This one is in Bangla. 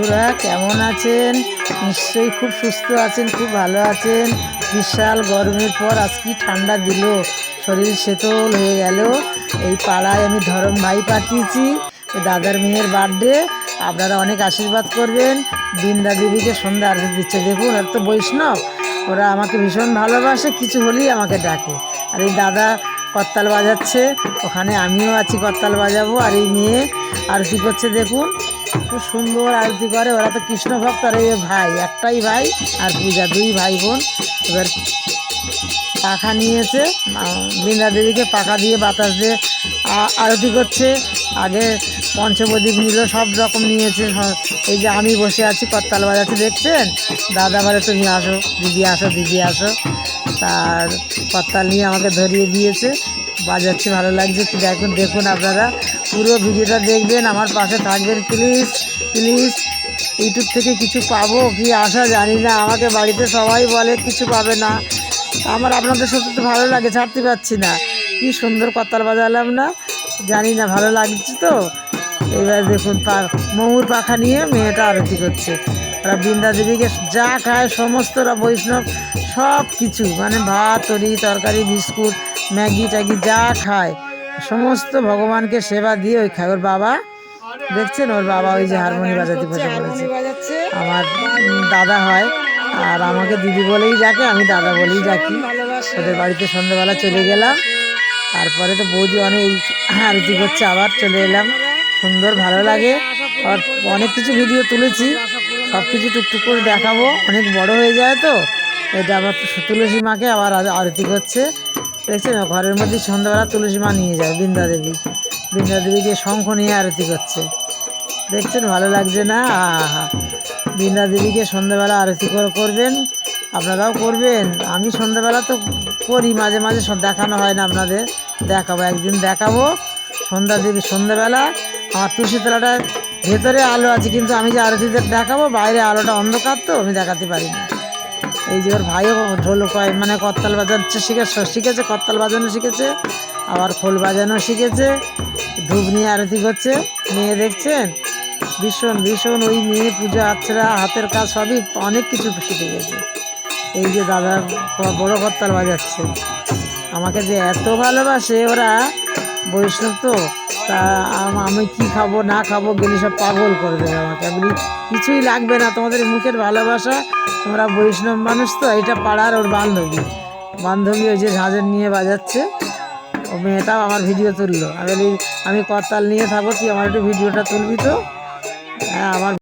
বন্ধুরা, কেমন আছেন? নিশ্চয়ই খুব সুস্থ আছেন, খুব ভালো আছেন। বিশাল গরমের পর আজকে ঠান্ডা দিল। শরীর শীতল হয়ে গেল। এই পাড়ায় আমি ধরম ভাই পাঠিয়েছি, দাদার মেয়ের বার্থডে। আপনারা অনেক আশীর্বাদ করবেন। বৃন্দা দেবীকে সন্ধ্যা আরতি দিচ্ছে। দেখুন, আর তো বৈষ্ণব, ওরা আমাকে ভীষণ ভালোবাসে, কিছু হলেই আমাকে ডাকে। আর এই দাদা করতাল বাজাচ্ছে, ওখানে আমিও আছি করতাল বাজাবো। আর এই মেয়ে আরতি করছে, দেখুন। খুব সুন্দর আরতি করে ওরা তো কৃষ্ণ ভক্ত আর এই ভাই, একটাই ভাই আর পূজা, দুই ভাই বোন। এবার পাখা নিয়েছে বৃন্দা দেবীকে পাখা দিয়ে বাতাস দিয়ে আরতি করছে। আগে পঞ্চপ্রদীপ নিল, সব রকম নিয়েছে। এই যে আমি বসে আছি, করতাল বাজাচ্ছি, দেখছেন? দাদা বলে, তুমি আসো, দিদি আসো দিদি আসো। তার করতাল নিয়ে আমাকে ধরিয়ে দিয়েছে। বাজাচ্ছি, ভালো লাগছে। কি দেখুন দেখুন আপনারা, পুরো ভিডিওটা দেখবেন, আমার পাশে থাকবেন প্লিজ প্লিজ ইউটিউব থেকে কিছু পাবো কি আশা জানি না, আমাকে বাড়িতে সবাই বলে কিছু পাবে না। আমার, আপনাদের সত্যি তো ভালো লাগে, ছাড়তে পারছি না। কি সুন্দর কতাল বাজালাম না, জানি না, ভালো লাগছে তো। এবার দেখুন, পা ময়ূর পাখা নিয়ে মেয়েটা আরতি করছে। ওরা বৃন্দা দেবীকে যা খায় সমস্ত ওরা বৈষ্ণব সব কিছু মানে ভাত তরি তরকারি বিস্কুট ম্যাগি ট্যাগি যা খায় সমস্ত ভগবানকে সেবা দিয়ে ওই খায়। ওর বাবা দেখছেন? ওর বাবা ওই যে হারমোনি বাজাতে বসে পড়েছে। আমার দাদা হয় আর আমাকে দিদি বলেই ডাকে আমি দাদা বলেই ডাকি। ওদের বাড়িতে সন্ধ্যাবেলা চলে গেলাম। তারপরে তো বৌদি অনেক আরতি করছে আবার চলে এলাম। সুন্দর ভালো লাগে। আর অনেক কিছু ভিডিও তুলেছি। সব কিছু টুকটুক করে দেখাবো। অনেক বড় হয়ে যায় তো। এটা আবার তুলসী মাকে আবার আরতি করছে। দেখছেন? ঘরের মধ্যে সন্ধ্যাবেলা তুলসী মা নিয়ে যায়, বৃন্দা দেবী। বৃন্দা দেবীকে শঙ্খ নিয়ে আরতি করছে। দেখছেন? ভালো লাগছে না? আহা। বৃন্দা দেবীকে সন্ধ্যাবেলা আরতি করবেন? আপনারাও করবেন? আমি সন্ধ্যাবেলা তো করি, মাঝে মাঝে দেখানো হয় না আপনাদের। দেখাবো, একদিন দেখাবো। সন্ধ্যা দেবী সন্ধ্যাবেলা আমার তুলসীতলাটা ভেতরে আলো আছে, কিন্তু আমি যে আরতিতে দেখাবো, বাইরে আলোটা অন্ধকার তো, আমি দেখাতে পারি না। এই যে ওর ভাইও ঢোল কয় মানে করতাল বাজাচ্ছে, শিখেছে শিখেছে করতাল বাজানো শিখেছে, আবার খোল বাজানো শিখেছে, ধূপ নিয়ে আরতি করছে, মেয়ে দেখছেন? ভীষণ ভীষণ ওই মেয়ে পুজো আচ্ছরা, হাতের কাজ সবই অনেক কিছু শিখে গেছে। এই যে দাদা বড় করতাল বাজাচ্ছে। আমাকে যে এত ভালোবাসে ওরা, বৈষ্ণব তো তা আম- কি খাব, না খাব, গেলে সব পাগল করে দেবে আমাকে। আমি কিছুই লাগবে না, তোমাদের মুখের ভালোবাসা। তোমরা বৈষ্ণব মানুষ তো, এটা পাড়ার ওর বান্ধবী। বান্ধবী ওই যে ঝাঁঝের নিয়ে বাজাচ্ছে। ও মেয়েটাও আমার ভিডিও তুললো। আমি আমি করতাল নিয়ে থাকো, তুই আমার একটু ভিডিওটা তুলবি তো? হ্যাঁ আমার